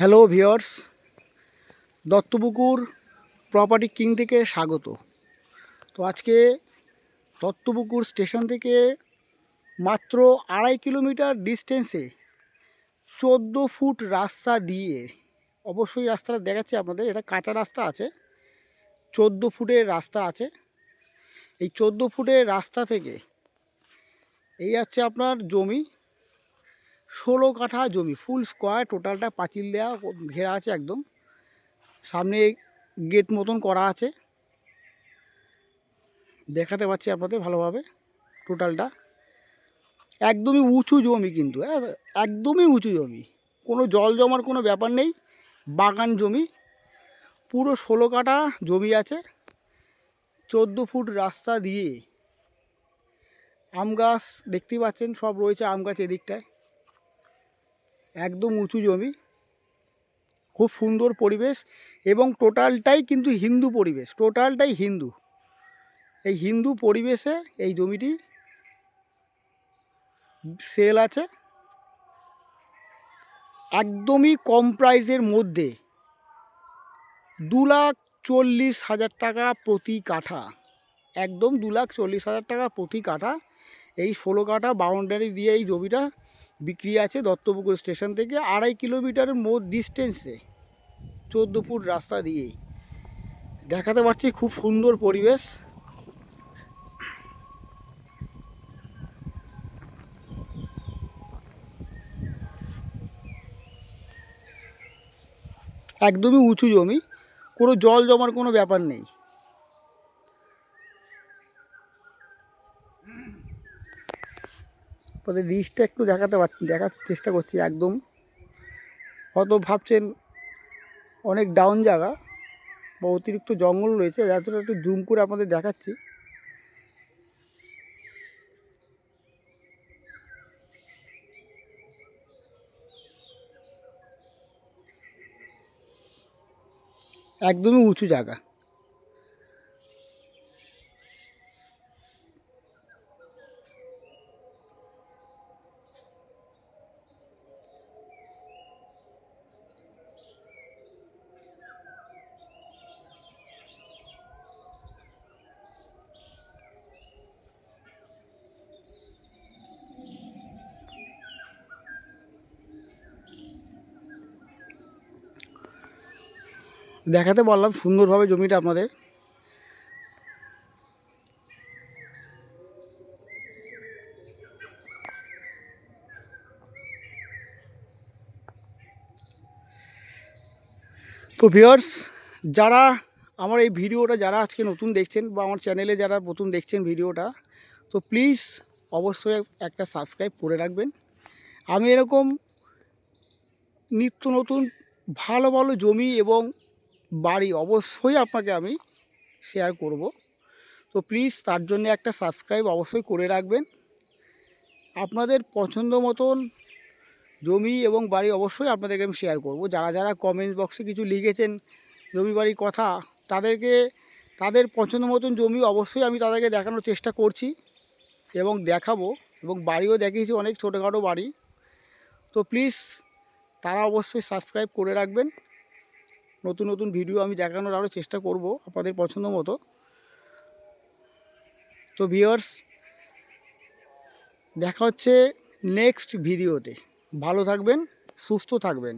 Hello viewers Duttapukur property king থেকে স্বাগত। তো আজকে দত্তপুকুর স্টেশন থেকে মাত্র আড়াই কিলোমিটার ডিস্টেন্সে চোদ্দ ফুট রাস্তা দিয়ে, অবশ্যই রাস্তাটা দেখাচ্ছি আপনাদের, এটা কাঁচা রাস্তা আছে, চোদ্দ ফুটের রাস্তা আছে। এই চোদ্দ ফুটের রাস্তা থেকে এই হচ্ছে আপনার জমি ষোলো কাঠা জমি ফুল স্কোয়ার টোটালটা পাঁচিল দেওয়া ঘেরা আছে একদম। সামনে গেট মতন করা আছে। দেখাতে পাচ্ছি আপনাদের ভালোভাবে টোটালটা একদমই উঁচু জমি কিন্তু হ্যাঁ একদমই উঁচু জমি। কোনো জল জমার কোনো ব্যাপার নেই, বাগান জমি। পুরো ষোলো কাঠা জমি আছে। চোদ্দ ফুট রাস্তা দিয়ে আম গাছ দেখতেই পাচ্ছেন, সব রয়েছে আম গাছ এদিকটায়। একদম উঁচু জমি, খুব সুন্দর পরিবেশ এবং টোটালটাই কিন্তু হিন্দু পরিবেশ, টোটালটাই হিন্দু। এই হিন্দু পরিবেশে এই জমিটি সেল আছে। একদমই কম প্রাইসের মধ্যে দু লাখ চল্লিশ হাজার টাকা প্রতি কাঠা, একদম দু লাখ চল্লিশ হাজার টাকা প্রতি কাঠা এই ষোলো কাঠা বাউন্ডারি দিয়ে এই জমিটা বিক্রি আছে দত্তপুকুর স্টেশন থেকে আড়াই কিলোমিটারের মোট ডিস্টেন্সে চোদ্দ ফুট রাস্তা দিয়েই। দেখাতে পারছি খুব সুন্দর পরিবেশ। একদমই উঁচু জমি, কোনো জল জমার কোনো ব্যাপার নেই। আপনাদের রিচটা একটু দেখাতে পার দেখার চেষ্টা করছি একদম। হয়তো ভাবছেন অনেক ডাউন জায়গা বা অতিরিক্ত জঙ্গল রয়েছে যাতে একটু জুম করে আপনাদের দেখাচ্ছি। একদমই উঁচু জায়গা। দেখাতে বললাম সুন্দরভাবে জমিটা আপনাদের। তো ভিওর্স যারা আমার এই ভিডিওটা, যারা আজকে নতুন দেখছেন বা আমার চ্যানেলে যারা নতুন দেখছেন ভিডিওটা, তো প্লিজ অবশ্যই একটা সাবস্ক্রাইব করে রাখবেন। আমি এরকম নিত্য নতুন ভালো ভালো জমি এবং বাড়ি অবশ্যই আপনাকে আমি শেয়ার করব। তো প্লিজ তার জন্য একটা সাবস্ক্রাইব অবশ্যই করে রাখবেন। আপনাদের পছন্দ মতন জমি এবং বাড়ি অবশ্যই আপনাদেরকে আমি শেয়ার করব। যারা যারা কমেন্ট বক্সে কিছু লিখেছেন জমি বাড়ির কথা, তাদেরকে, তাদের পছন্দ মতন জমি অবশ্যই আমি তাদেরকে দেখানোর চেষ্টা করছি এবং দেখাবো এবং বাড়িও দেখিয়েছি অনেক ছোটোখাটো বাড়ি। তো প্লিজ তারা অবশ্যই সাবস্ক্রাইব করে রাখবেন। নতুন নতুন ভিডিও আমি দেখানোর আরও চেষ্টা করব আপনাদের পছন্দ মতো। তো ভিওর্স দেখা হচ্ছে নেক্সট ভিডিওতে ভালো থাকবেন, সুস্থ থাকবেন।